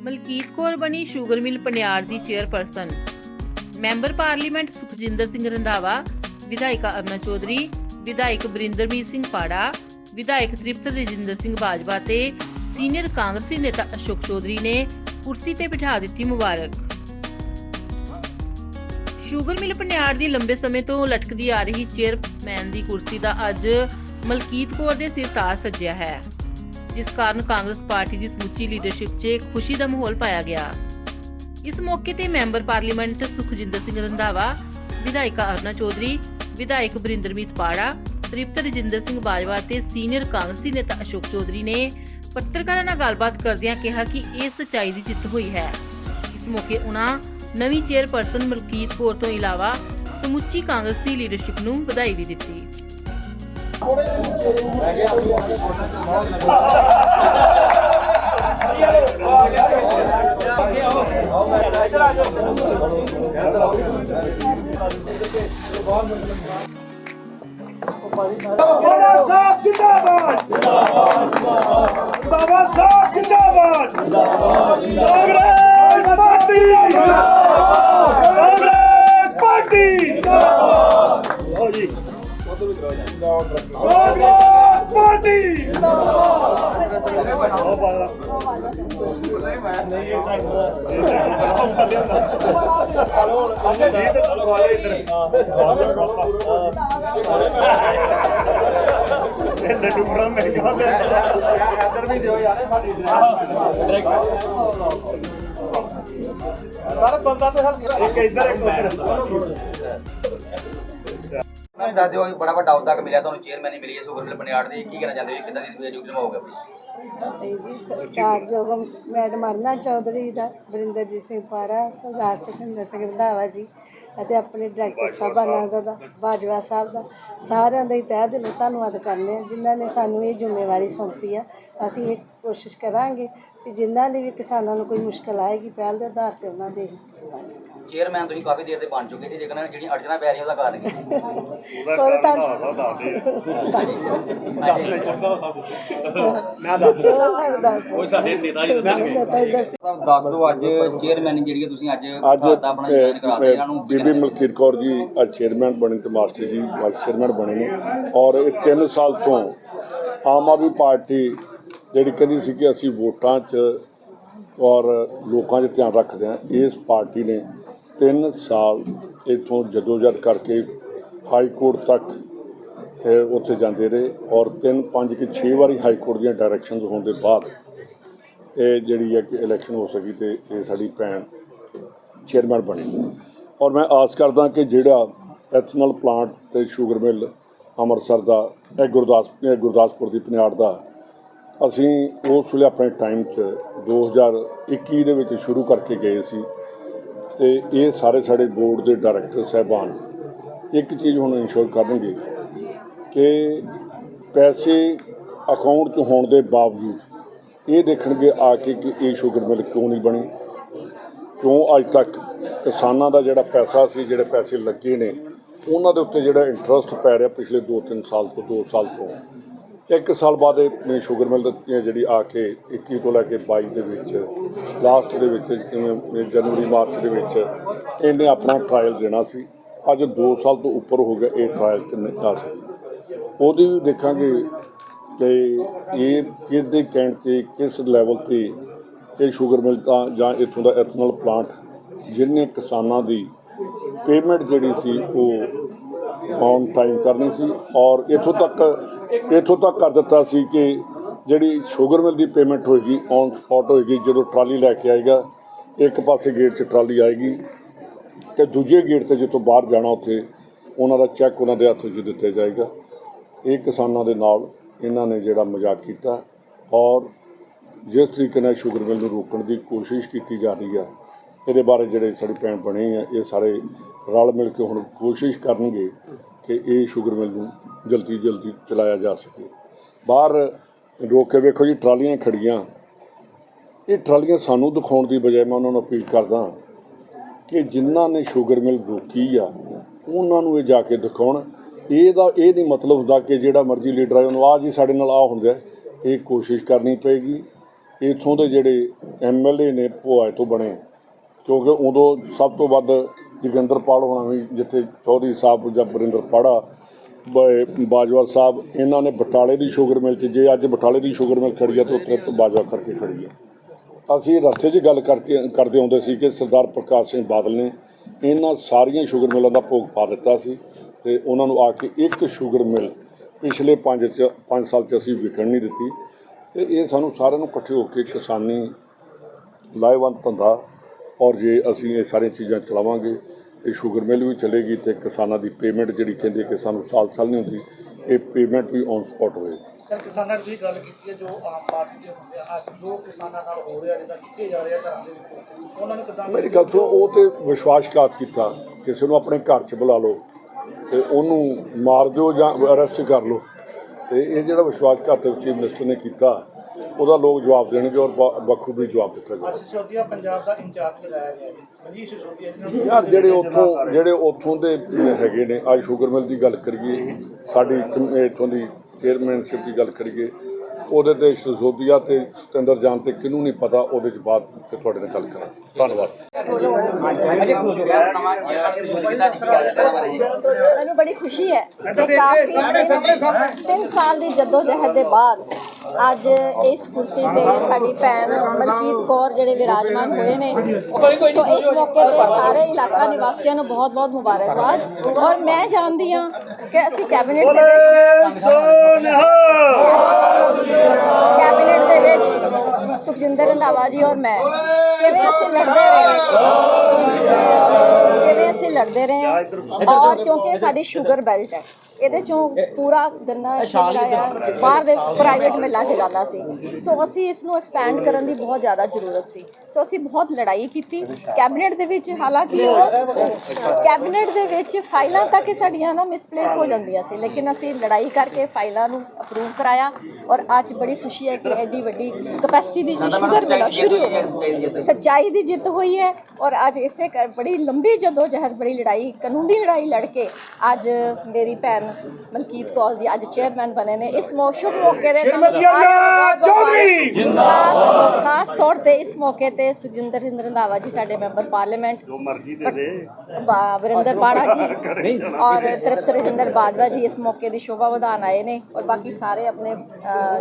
ਮਲਕੀਤ ਕੌਰ ਬਣੀ sugar mill Paniar ਦੀ chairperson. Member parliament Sukhjinder Singh Randhawa, ਵਿਧਾਇਕਾ Aruna Chaudhary, ਵਿਧਾਇਕ ਬਰਿੰਦਰਮੀਤ ਸਿੰਘ ਪਾੜਾ, ਵਿਧਾਇਕ ਤ੍ਰਿਪਤ ਰਜਿੰਦਰ ਸਿੰਘ ਬਾਜਵਾ ਤੇ ਸੀਨੀਅਰ ਕਾਂਗਰਸੀ ਨੇਤਾ ਅਸ਼ੋਕ ਚੌਧਰੀ ਨੇ ਕੁਰਸੀ ਤੇ ਬਿਠਾ ਦਿੱਤੀ ਮੁਬਾਰਕ। ਸ਼ੂਗਰ ਮਿਲ ਪਨਿਆਰ ਦੀ ਲੰਬੇ ਸਮੇਂ ਤੋਂ ਲਟਕਦੀ ਆ ਰਹੀ ਚੇਅਰਮੈਨ ਦੀ ਕੁਰਸੀ ਦਾ ਅੱਜ ਮਲਕੀਤ ਕੌਰ ਦੇ ਸਿਰ ਤਾਜ ਸੱਜਿਆ ਹੈ। ਜਿਸ ਕਾਰਨ ਕਾਂਗਰਸ ਪਾਰਟੀ ਦੀ ਸਮੁੱਚੀ ਲੀਡਰਸ਼ਿਪ 'ਚ ਖੁਸ਼ੀ ਦਾ ਮਾਹੌਲ ਪਾਇਆ ਗਿਆ। ਇਸ ਮੌਕੇ ਤੇ ਮੈਂਬਰ ਪਾਰਲੀਮੈਂਟ ਸੁਖਜਿੰਦਰ ਸਿੰਘ ਰੰਧਾਵਾ, ਵਿਧਾਇਕਾ ਅਰਨਾ ਚੌਧਰੀ, ਵਿਧਾਇਕ ਬਰਿੰਦਰਮੀਤ ਪਾੜਾ, ਤ੍ਰਿਪਤ ਰਜਿੰਦਰ ਸਿੰਘ ਬਾਜਵਾ ਤੇ ਸੀਨੀਅਰ ਕਾਂਗਰਸੀ ਨੇਤਾ ਅਸ਼ੋਕ ਚੌਧਰੀ ਨੇ ਪੱਤਰਕਾਰਾਂ ਨਾਲ ਗੱਲਬਾਤ ਕਰਦਿਆਂ ਕਿਹਾ ਕਿ ਇਹ ਸਚਾਈ ਦੀ ਜਿੱਤ ਹੋਈ ਹੈ। ਇਸ ਮੌਕੇ ਉਹਨਾਂ ਨਵੀਂ ਚੇਅਰਪਰਸਨ ਮਲਕੀਤ ਕੌਰ ਤੋਂ ਇਲਾਵਾ ਸਮੁੱਚੀ ਕਾਂਗਰਸੀ ਲੀਡਰਸ਼ਿਪ ਨੂੰ ਵਧਾਈ ਵੀ ਦਿੱਤੀ। ਬਾਬਾ ਸਾਹਿਬ ਜਿੰਦਾਬਾਦ। ਜਿੰਦਾਬਾਦ ਬਾਬਾ ਸਾਹਿਬ ਜਿੰਦਾਬਾਦ। ਜਿੰਦਾਬਾਦ ਕਾਂਗਰਸ ਪਾਰਟੀ। ਜਿੰਦਾਬਾਦ ਕਾਂਗਰਸ ਪਾਰਟੀ। ਜਿੰਦਾਬਾਦ ਲੱਡੂ ਬੜਾ ਮਹਿੰਗਾ ਇੱਧਰ ਵੀ ਦਿਓ ਯਾਰ ਸਾਡੀ ਸਰ ਬੰਦਾ ਤੇ ਇੱਕ ਇੱਧਰ ਇੱਕ ਉੱਧਰ ਮੈਨੂੰ ਦੱਸ ਦਿਓ, ਬੜਾ ਵੱਡਾ ਅਹੁਦਾ ਮਿਲਿਆ ਤੁਹਾਨੂੰ ਚੇਅਰਮੈਨ ਮਿਲੀ ਹੈ ਸ਼ੂਗਰ ਮਿਲ ਪਨਿਆੜ ਦੀ, ਕੀ ਕਹਿਣਾ ਚਾਹੁੰਦੇ ਹੋ ਕਿੱਦਾਂ ਦੀ ਡਿਊਟੀ ਨਿਭਾਓਗੇ ਆਪਣੀ? ਇਹ ਜੀ ਸਤਿਕਾਰਯੋਗ ਮੈਡਮ ਅਰਨਾ ਚੌਧਰੀ ਦਾ, ਵਰਿੰਦਰਜੀਤ ਸਿੰਘ ਪਾਰਾ ਸਰਦਾਰ ਸੁਖਿੰਦਰ ਸਿੰਘ ਰੰਧਾਵਾ ਜੀ, ਅਤੇ ਆਪਣੇ ਡਾਇਰੈਕਟਰ ਸਾਹਿਬਾਨਾਂ ਦਾ ਦਾ, ਬਾਜਵਾ ਸਾਹਿਬ ਦਾ, ਸਾਰਿਆਂ ਦਾ ਹੀ ਤਹਿ ਦਿਲੋਂ ਧੰਨਵਾਦ ਕਰਨੇ ਆ ਜਿਨ੍ਹਾਂ ਨੇ ਸਾਨੂੰ ਇਹ ਜ਼ਿੰਮੇਵਾਰੀ ਸੌਂਪੀ ਆ। ਅਸੀਂ ਇਹ ਕੋਸ਼ਿਸ਼ ਕਰਾਂਗੇ ਕਿ ਜਿਨ੍ਹਾਂ ਦੀ ਵੀ ਕਿਸਾਨਾਂ ਨੂੰ ਕੋਈ ਮੁਸ਼ਕਲ ਆਏਗੀ, ਪਹਿਲ ਦੇ ਆਧਾਰ ਤੇ ਉਹਨਾਂ ਦੇ ਚੇਅਰਮੈਨ ਤੁਸੀਂ ਕਾਫੀ ਦੇਰ ਦੇ ਬਣ ਚੁੱਕੇ ਸੀ ਲੇਕਿਨ ਜਿਹੜੀਆਂ ਅੜਚਣਾ ਪੈ ਰਹੀਆਂ ਉਹਦਾ ਕਾਰਨ ਕੀ ਸੋਰੇ ਤਾਂ ਮੈਂ ਦੱਸ ਸਾਨੂੰ ਦੱਸ ਉਹ ਸਾਡੇ ਨੇਤਾ ਜੀ ਦੱਸਣਗੇ। ਸਭ ਦੱਸ ਦਿਓ ਅੱਜ ਚੇਅਰਮੈਨ ਜਿਹੜੀ ਹੈ ਤੁਸੀਂ ਅੱਜ ਅੱਜ ਭਾਰਤ ਆਪਣਾ ਜੁਆਇਨ ਕਰਾਦੇ ਇਹਨਾਂ ਨੂੰ ਕੀ ਬੀਬੀ ਮਲਕੀਤ ਕੌਰ ਜੀ ਅੱਜ ਚੇਅਰਮੈਨ ਬਣੇ ਤੇ ਮਾਸਟਰ ਜੀ ਵਾਈਸ ਚੇਅਰਮੈਨ ਬਣੇ ਨੇ। ਔਰ ਇਹ 3 ਸਾਲ ਤੋਂ ਆਮ ਆਦਮੀ ਪਾਰਟੀ ਜਿਹੜੀ ਕਹਿੰਦੀ ਸੀ ਕਿ ਅਸੀਂ ਵੋਟਾਂ 'ਚ ਔਰ ਲੋਕਾਂ 'ਚ ਧਿਆਨ ਰੱਖਦੇ ਹਾਂ ਇਸ ਪਾਰਟੀ ਨੇ 3 ਸਾਲ ਇਥੋਂ ਜਦੋਜਦ ਕਰਕੇ ਹਾਈ ਕੋਰਟ ਤੱਕ, ਇਹ ਉੱਥੇ ਜਾਂਦੇ ਰਹੇ ਔਰ 3 5 ਕਿ 6 ਵਾਰੀ ਹਾਈ ਕੋਰਟ ਦੀਆਂ ਡਾਇਰੈਕਸ਼ਨਸ ਹੋਣ ਦੇ ਬਾਅਦ ਇਹ ਜਿਹੜੀ ਹੈ ਕਿ ਇਲੈਕਸ਼ਨ ਹੋ ਸਕੀ ਤੇ ਇਹ ਸਾਡੀ ਭੈਣ ਚੇਅਰਮੈਨ ਬਣੀ। ਔਰ ਮੈਂ ਆਸ ਕਰਦਾ ਕਿ ਜਿਹੜਾ ਐਥਨਲ ਪਲਾਂਟ ਤੇ ਸ਼ੂਗਰ ਮਿਲ ਅੰਮ੍ਰਿਤਸਰ ਦਾ, ਇਹ ਗੁਰਦਾਸ ਗੁਰਦਾਸਪੁਰ ਦੀ ਪਨਿਆੜ ਦਾ, ਅਸੀਂ ਉਸ ਵੇਲੇ ਆਪਣੇ ਟਾਈਮ 'ਚ 2021 ਦੇ ਵਿੱਚ ਸ਼ੁਰੂ ਕਰਕੇ ਗਏ ਸੀ। ਤੇ ਇਹ ਸਾਰੇ ਸਾਡੇ ਬੋਰਡ ਦੇ ਡਾਇਰੈਕਟਰ ਸਾਹਿਬਾਨ ਇੱਕ ਚੀਜ਼ ਹੁਣ ਇਨਸ਼ੋਰ ਕਰਨਗੇ ਕਿ ਪੈਸੇ ਅਕਾਊਂਟ 'ਚ ਹੋਣ ਦੇ ਬਾਵਜੂਦ ਇਹ ਦੇਖਣਗੇ ਆ ਕੇ ਕਿ ਇਹ ਸ਼ੂਗਰ ਮਿਲ ਕਿਉਂ ਨਹੀਂ ਬਣੀ, ਕਿਉਂ ਅੱਜ ਤੱਕ ਕਿਸਾਨਾਂ ਦਾ ਜਿਹੜਾ ਪੈਸਾ ਸੀ, ਜਿਹੜੇ ਪੈਸੇ ਲੱਗੇ ਨੇ, ਉਹਨਾਂ ਦੇ ਉੱਤੇ ਜਿਹੜਾ ਇੰਟਰਸਟ ਪੈ ਰਿਹਾ ਪਿਛਲੇ 2-3 ਸਾਲ ਤੋਂ 2 ਸਾਲ ਤੋਂ। ਇੱਕ ਸਾਲ ਬਾਅਦ ਇਹ ਸ਼ੂਗਰ ਮਿਲ ਦਿੱਤੀ ਜਿਹੜੀ ਆ ਕੇ 21 ਤੋਂ ਲੈ ਕੇ 22 ਦੇ ਵਿੱਚ ਲਾਸਟ ਦੇ ਵਿੱਚ, ਜਿਵੇਂ ਜਨਵਰੀ, ਮਾਰਚ ਦੇ ਵਿੱਚ ਇਹਨੇ ਆਪਣਾ ਟ੍ਰਾਇਲ ਦੇਣਾ ਸੀ। ਅੱਜ 2 ਸਾਲ ਤੋਂ ਉੱਪਰ ਹੋ ਗਿਆ ਇਹ ਟ੍ਰਾਇਲ ਤੇ ਨਹੀਂ ਆ ਸਕੀ ਉਹਦੀ ਵੀ ਦੇਖਾਂਗੇ ਕਿ ਇਹ ਕਿਹਦੇ ਕਹਿਣ ਤੇ, ਕਿਸ ਲੈਵਲ ਤੇ ਇਹ ਸ਼ੂਗਰ ਮਿਲ ਤਾਂ ਜਾਂ ਇੱਥੋਂ ਦਾ ਐਥਨਲ ਪਲਾਂਟ ਜਿਹਨੇ ਕਿਸਾਨਾਂ ਦੀ ਪੇਮੈਂਟ ਜਿਹੜੀ ਸੀ ਉਹ ਔਨ ਟਾਈਮ ਕਰਨੀ ਸੀ ਔਰ ਇੱਥੋਂ ਤੱਕ ਇੱਥੋਂ ਤੱਕ ਕਰ ਦਿੱਤਾ ਸੀ ਕਿ ਜਿਹੜੀ ਸ਼ੂਗਰ ਮਿਲ ਦੀ ਪੇਮੈਂਟ ਹੋਏਗੀ ਔਨ ਸਪੌਟ ਹੋਏਗੀ, ਜਦੋਂ ਟਰਾਲੀ ਲੈ ਕੇ ਆਏਗਾ, ਇੱਕ ਪਾਸੇ ਗੇਟ 'ਚ ਟਰਾਲੀ ਆਏਗੀ ਤੇ ਦੂਜੇ ਗੇਟ ਤੇ ਜਿੱਥੋਂ ਬਾਹਰ ਜਾਣਾ ਉੱਥੇ, ਉਹਨਾਂ ਦਾ ਚੈੱਕ ਉਹਨਾਂ ਦੇ ਹੱਥ 'ਚ ਦਿੱਤਾ ਜਾਏਗਾ। ਇਹ ਕਿਸਾਨਾਂ ਦੇ ਨਾਲ ਇਹਨਾਂ ਨੇ ਜਿਹੜਾ ਮਜ਼ਾਕ ਕੀਤਾ ਔਰ ਜਿਸ ਤਰੀਕੇ ਨਾਲ ਸ਼ੂਗਰ ਮਿਲ ਨੂੰ ਰੋਕਣ ਦੀ ਕੋਸ਼ਿਸ਼ ਕੀਤੀ ਜਾ ਰਹੀ ਹੈ ਇਹਦੇ ਬਾਰੇ ਜਿਹੜੇ ਸਾਡੀ ਭੈਣ ਬਣੇ ਆ, ਇਹ ਸਾਰੇ ਰਲ ਮਿਲ ਕੇ ਹੁਣ ਕੋਸ਼ਿਸ਼ ਕਰਨਗੇ ਕਿ ਇਹ ਸ਼ੂਗਰ ਮਿਲ ਨੂੰ ਜਲਦੀ ਜਲਦੀ ਚਲਾਇਆ ਜਾ ਸਕੇ। ਬਾਹਰ ਰੋਕ ਕੇ ਵੇਖੋ ਜੀ, ਟਰਾਲੀਆਂ ਖੜੀਆਂ। ਇਹ ਟਰਾਲੀਆਂ ਸਾਨੂੰ ਦਿਖਾਉਣ ਦੀ ਬਜਾਏ ਮੈਂ ਉਹਨਾਂ ਨੂੰ ਅਪੀਲ ਕਰਦਾ ਕਿ ਜਿਨ੍ਹਾਂ ਨੇ ਸ਼ੂਗਰ ਮਿਲ ਰੋਕੀ ਆ, ਉਹਨਾਂ ਨੂੰ ਇਹ ਜਾ ਕੇ ਦਿਖਾਉਣ। ਇਹਦਾ ਇਹ ਨਹੀਂ ਮਤਲਬ ਹੁੰਦਾ ਕਿ ਜਿਹੜਾ ਮਰਜ਼ੀ ਲੀਡਰ ਆਏ ਉਹਨੂੰ ਆ ਜੀ ਸਾਡੇ ਨਾਲ ਆ ਹੁੰਦਾ ਇਹ ਕੋਸ਼ਿਸ਼ ਕਰਨੀ ਪਏਗੀ। ਇਥੋਂ ਦੇ ਜਿਹੜੇ ਐਮਐਲਏ ਨੇ ਭੋਏ ਤੋਂ ਬਣੇ, ਕਿਉਂਕਿ ਉਦੋਂ ਸਭ ਤੋਂ ਵੱਧ ਜੋਗਿੰਦਰਪਾਲ ਹੋਣਾ ਵੀ ਜਿੱਥੇ ਚੌਧਰੀ ਸਾਹਿਬ ਜਾਂ ਬਰਿੰਦਰ ਪਾੜਾ ਬਾਜਵਾ ਸਾਹਿਬ, ਇਹਨਾਂ ਨੇ ਬਟਾਲੇ ਦੀ ਸ਼ੂਗਰ ਮਿਲ 'ਚ, ਜੇ ਅੱਜ ਬਟਾਲੇ ਦੀ ਸ਼ੂਗਰ ਮਿਲ ਖੜੀ ਆ, ਤਾਂ ਉੱਥੇ ਬਾਜਵਾ ਕਰਕੇ ਖੜੀ ਆ। ਅਸੀਂ ਰਸਤੇ 'ਚ ਗੱਲ ਕਰਕੇ, ਕਰਦੇ ਆਉਂਦੇ ਸੀ ਕਿ ਸਰਦਾਰ ਪ੍ਰਕਾਸ਼ ਸਿੰਘ ਬਾਦਲ ਨੇ ਇਹਨਾਂ ਸਾਰੀਆਂ ਸ਼ੂਗਰ ਮਿਲਾਂ ਦਾ ਭੋਗ ਪਾ ਦਿੱਤਾ ਸੀ ਤੇ ਉਹਨਾਂ ਨੂੰ ਆ ਕੇ ਇੱਕ ਸ਼ੂਗਰ ਮਿਲ ਪਿਛਲੇ 5 ਚ 5 ਸਾਲ 'ਚ ਅਸੀਂ ਵਿਕਣ ਨਹੀਂ ਦਿੱਤੀ। ਤੇ ਇਹ ਸਾਨੂੰ ਸਾਰਿਆਂ ਨੂੰ ਇਕੱਠੇ ਹੋ ਕੇ ਕਿਸਾਨੀ ਲਾਹੇਵੰਦ ਧੰਦਾ, ਔਰ ਜੇ ਅਸੀਂ ਇਹ ਸਾਰੀਆਂ ਚੀਜ਼ਾਂ ਚਲਾਵਾਂਗੇ ਇਹ ਸ਼ੂਗਰ ਮਿਲ ਵੀ ਚੱਲੇਗੀ ਤੇ ਕਿਸਾਨਾਂ ਦੀ ਪੇਮੈਂਟ ਜਿਹੜੀ ਕਹਿੰਦੇ ਕਿ ਸਾਨੂੰ ਸਾਲ ਸਾਲ ਨਹੀਂ ਹੁੰਦੀ ਇਹ ਪੇਮੈਂਟ ਵੀ ਔਨ ਸਪੌਟ ਹੋਏਗੀ ਸਰ ਕਿਸਾਨਾਂ ਦੀ ਗੱਲ ਕੀਤੀ ਹੈ ਜੋ ਆਮ ਪਾਰਟੀ ਦੇ ਹੁੰਦੇ ਆ ਅੱਜ ਜੋ ਕਿਸਾਨਾਂ ਨਾਲ ਹੋ ਰਿਹਾ ਜਿੱਦਾਂ ਕਿੱਕੇ ਜਾ ਰਿਹਾ ਘਰਾਂ ਦੇ ਵਿੱਚ ਉਹਨਾਂ ਨੂੰ ਕਿਦਾਂ ਮੇਰੀ ਗੱਲ ਸੁਣੋ ਉਹ ਤੇ ਵਿਸ਼ਵਾਸਘਾਤ ਕੀਤਾ ਕਿਸੇ ਨੂੰ ਆਪਣੇ ਘਰ 'ਚ ਬੁਲਾ ਲਓ ਤੇ ਉਹਨੂੰ ਮਾਰ ਦਿਓ ਜਾਂ ਅਰੈਸਟ ਕਰ ਲਓ। ਤੇ ਇਹ ਜਿਹੜਾ ਵਿਸ਼ਵਾਸਘਾਤ ਚੀਫ ਮਿਨਿਸਟਰ ਨੇ ਕੀਤਾ। ਉਹਦਾ ਲੋਕ ਜਵਾਬ ਦੇਣਗੇ ਔਰ ਬ- ਬਖੂਬੀ ਜਵਾਬ ਦਿੱਤਾ ਜਾਏਗਾ ਅਸ ਸਿਸੋਦੀਆ ਪੰਜਾਬ ਦਾ ਇੰਚਾਰਜ ਲਗਾਇਆ ਗਿਆ ਹੈ ਮਨੀਸ਼ ਸਿਸੋਦੀਆ ਜਿਹਨਾਂ ਨੂੰ ਯਾਰ ਜਿਹੜੇ ਉੱਥੋਂ ਜਿਹੜੇ ਉੱਥੋਂ ਦੇ ਹੈਗੇ ਨੇ ਅੱਜ ਸ਼ੂਗਰ ਮਿਲ ਦੀ ਗੱਲ ਕਰੀਏ ਸਾਡੀ ਕਮ- ਇੱਥੋਂ ਦੀ ਚੇਅਰਮੈਨਸ਼ਿਪ ਦੀ ਗੱਲ ਕਰੀਏ ਉਹਦੇ ਤੇ ਸਿਸੋਦੀਆ ਤੇ ਸਤਿੰਦਰ ਜਾਨ ਤੇ ਕਿਹਨੂੰ ਨਹੀਂ ਪਤਾ ਉਹਦੇ ਚ ਬਾਅਦ ਤੇ ਤੁਹਾਡੇ ਨਾਲ ਗੱਲ ਕਰਾਂ ਧੰਨਵਾਦ। ਮੈਨੂੰ ਬੜੀ ਖੁਸ਼ੀ ਹੈ ਕਿ ਕਾਫੀ ਤਿੰਨ- ਤਿੰਨ ਸਾਲ ਦੀ ਜਦੋਜਹਿਦ ਦੇ ਬਾਅਦ ਅੱਜ ਇਸ ਕੁਰਸੀ ਤੇ ਸਾਡੀ ਭੈਣ ਮਲਕੀਤ ਕੌਰ ਜਿਹੜੇ ਵਿਰਾਜਮਾਨ ਹੋਏ ਨੇ। ਸੋ ਇਸ ਮੌਕੇ ਤੇ ਸਾਰੇ ਇਲਾਕਾ ਨਿਵਾਸੀਆਂ ਨੂੰ ਬਹੁਤ-ਬਹੁਤ ਮੁਬਾਰਕਬਾਦ। ਔਰ ਮੈਂ ਜਾਣਦੀ ਹਾਂ ਕਿ ਅਸੀਂ ਕੈਬਨਿਟ ਦੇ ਵਿੱਚ ਕੈਬਨਿਟ ਦੇ ਵਿੱਚ ਸੁਖਜਿੰਦਰ ਰੰਧਾਵਾ ਜੀ ਔਰ ਮੈਂ। ਕਿਵੇਂ ਅਸੀਂ ਲੜਦੇ ਰਹੇ? ਕਿਵੇਂ ਅਸੀਂ ਲੜਦੇ ਰਹੇ? ਔਰ ਕਿਉਂਕਿ ਸਾਡੀ ਸ਼ੂਗਰ ਬੈਲਟ ਹੈ। ਇਹਦੇ ਚੋਂ ਪੂਰਾ ਗੰਨਾ ਜਿਹੜਾ ਬਾਹਰ ਦੇ ਪ੍ਰਾਈਵੇਟ ਮਿੱਲਾਂ 'ਚ ਜਾਂਦਾ ਸੀ। ਸੋ ਅਸੀਂ ਇਸ ਨੂੰ ਐਕਸਪੈਂਡ ਕਰਨ ਦੀ ਬਹੁਤ ਜ਼ਿਆਦਾ ਜ਼ਰੂਰਤ ਸੀ। ਸੋ ਅਸੀਂ ਬਹੁਤ ਲੜਾਈ ਕੀਤੀ। ਕੈਬਨਿਟ ਦੇ ਵਿੱਚ ਹਾਲਾਂਕਿ ਕੈਬਨਿਟ ਦੇ ਵਿੱਚ ਫਾਈਲਾਂ ਤੱਕ ਹੀ ਸਾਡੀਆਂ ਨਾ ਮਿਸਪਲੇਸ ਹੋ ਜਾਂਦੀਆਂ ਸੀ। ਲੇਕਿਨ ਅਸੀਂ ਲੜਾਈ ਕਰਕੇ ਫਾਈਲਾਂ ਨੂੰ ਅਪਰੂਵ ਕਰਾਇਆ ਔਰ ਅੱਜ ਬੜੀ ਖੁਸ਼ੀ ਹੈ ਕਿ ਐਡੀ ਵੱਡੀ ਕਪੈਸਿਟੀ ਦੀ ਸ਼ੂਗਰ ਮਿਲ ਸ਼ੁਰੂ ਹੋ ਗਈ ਸੱਚਾਈ ਦੀ ਜਿੱਤ ਹੋਈ ਹੈ ਔਰ ਅੱਜ ਇਸੇ ਕਰ ਬੜੀ ਲੰਬੀ ਜਦੋਂ ਜਹਿਦ ਬੜੀ ਲੜਾਈ ਕਾਨੂੰਨੀ ਲੜਾਈ ਲੜ ਕੇ ਅੱਜ ਮੇਰੀ ਭੈਣ ਮਲਕੀਤ ਕੌਰ ਜੀ ਅੱਜ ਚੇਅਰਮੈਨ ਬਣੇ ਨੇ। ਇਸ ਮੌਕੇ ਦੇ ਸ਼੍ਰੀਮਤੀ ਚੌਧਰੀ! ਜਿੰਦਾਬਾਦ। ਖਾਸ ਤੌਰ ਤੇ ਇਸ ਮੌਕੇ ਤੇ ਸੁਖਜਿੰਦਰ ਸਿੰਘ ਰੰਧਾਵਾ ਜੀ ਸਾਡੇ ਮੈਂਬਰ ਪਾਰਲੀਮੈਂਟ। ਜੋ ਮਰਜ਼ੀ ਦੇ ਦੇ। ਵਰਿੰਦਰ ਪਾੜਾ ਜੀ। ਔਰ ਤ੍ਰਿਪਤ ਰਜਿੰਦਰ ਬਾਜਵਾ ਜੀ ਇਸ ਮੌਕੇ ਦੀ ਸ਼ੋਭਾ ਵਧਾਉਣ ਆਏ ਨੇ। ਔਰ ਬਾਕੀ ਸਾਰੇ ਆਪਣੇ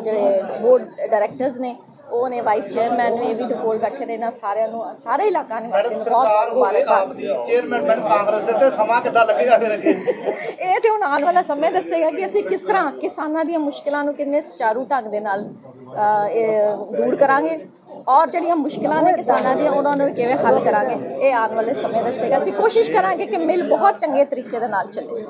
ਜਿਹੜੇ ਬੋਰਡ ਡਾਇਰੈਕਟਰਸ ਨੇ ਉਹ ਨੇ ਵਾਈਸ ਚੇਅਰਮੈਨ ਨੇ ਇਹ ਵੀ ਕੋਲ ਬੈਠੇ ਨੇ ਇਹਨਾਂ ਸਾਰਿਆਂ ਨੂੰ ਸਾਰੇ ਇਲਾਕਾ ਨੂੰ ਬਹੁਤ ਸਰਕਾਰ ਹੋਵੇ ਦੀ ਚੇਅਰਮੈਨ ਬਣ ਕਾਂਗਰਸ ਦੇ ਤੇ ਸਮਾਂ ਕਿੱਦਾਂ ਲੱਗੇਗਾ ਫਿਰ ਇਹ ਤੇ ਹੁਣ ਆਉਣ ਵਾਲਾ ਸਮੇਂ ਦੱਸੇਗਾ ਕਿ ਅਸੀਂ ਕਿਸ ਤਰ੍ਹਾਂ ਕਿਸਾਨਾਂ ਦੀਆਂ ਮੁਸ਼ਕਲਾਂ ਨੂੰ ਕਿੰਨੇ ਸੁਚਾਰੂ ਢੰਗ ਦੇ ਨਾਲ ਦੂਰ ਕਰਾਂਗੇ ਔਰ ਜਿਹੜੀਆਂ ਮੁਸ਼ਕਲਾਂ ਨੇ ਕਿਸਾਨਾਂ ਦੀਆਂ ਉਹਨਾਂ ਨੂੰ ਕਿਵੇਂ ਹੱਲ ਕਰਾਂਗੇ ਇਹ ਆਉਣ ਵਾਲੇ ਸਮੇਂ ਦੱਸੇਗਾ। ਅਸੀਂ ਕੋਸ਼ਿਸ਼ ਕਰਾਂਗੇ ਕਿ ਮਿਲ ਬਹੁਤ ਚੰਗੇ ਤਰੀਕੇ ਦੇ ਨਾਲ ਚੱਲੇ।